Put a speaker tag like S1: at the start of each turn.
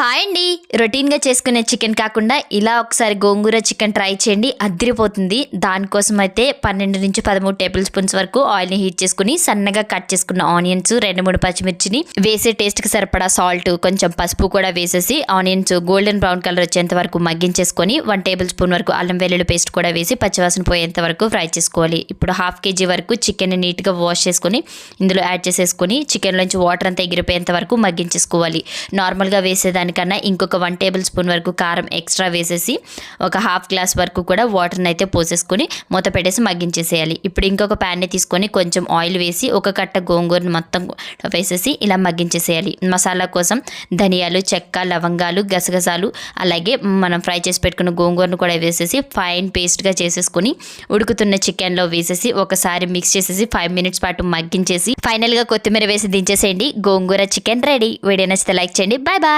S1: Hi అండి. రొటీన్గా చేసుకునే చికెన్ కాకుండా ఇలా ఒకసారి గోంగూర చికెన్ ట్రై చేయండి. అదిరిపోతుంది దానికోసం అయితే పన్నెండు నుంచి పదమూడు టేబుల్ స్పూన్స్ వరకు ఆయిల్ని హీట్ చేసుకుని సన్నగా కట్ చేసుకున్న ఆనియన్స్ రెండు మూడు పచ్చిమిర్చిని వేసే టేస్ట్కి సరిపడా సాల్ట్ కొంచెం పసుపు కూడా వేసేసి ఆనియన్స్ గోల్డెన్ బ్రౌన్ కలర్ వచ్చేంత వరకు మగ్గించేసుకొని వన్ టేబుల్ స్పూన్ వరకు అల్లం వెల్లుల్లి పేస్ట్ కూడా వేసి పచ్చివాసన పోయేంత వరకు ఫ్రై చేసుకోవాలి. ఇప్పుడు హాఫ్ కేజీ వరకు చికెన్ నీట్గా వాష్ చేసుకొని ఇందులో యాడ్ చేసేసుకొని చికెన్లోంచి వాటర్ అంతా ఎగిరిపోయేంత వరకు మగ్గించేసుకోవాలి. నార్మల్గా దానికన్నా ఇంకొక వన్ టేబుల్ స్పూన్ వరకు కారం ఎక్స్ట్రా వేసేసి ఒక హాఫ్ గ్లాస్ వరకు కూడా వాటర్ని అయితే పోసేసుకొని మూత పెట్టేసి మగ్గించేసేయాలి. ఇప్పుడు ఇంకొక ప్యాన్ని తీసుకొని కొంచెం ఆయిల్ వేసి ఒక కట్ట గోంగూరని మొత్తం వేసేసి ఇలా మగ్గించేసేయాలి. మసాలా కోసం ధనియాలు చెక్క లవంగాలు గసగసాలు అలాగే మనం ఫ్రై చేసి పెట్టుకున్న గోంగూరను కూడా వేసేసి ఫైన్ పేస్ట్గా చేసేసుకొని ఉడుకుతున్న చికెన్లో వేసేసి ఒకసారి మిక్స్ చేసేసి ఫైవ్ మినిట్స్ పాటు మగ్గించేసి ఫైనల్గా కొత్తిమీర వేసి దించేసేయండి. Gongura chicken ready. వీడియో నచ్చితే లైక్ చేయండి. Bye bye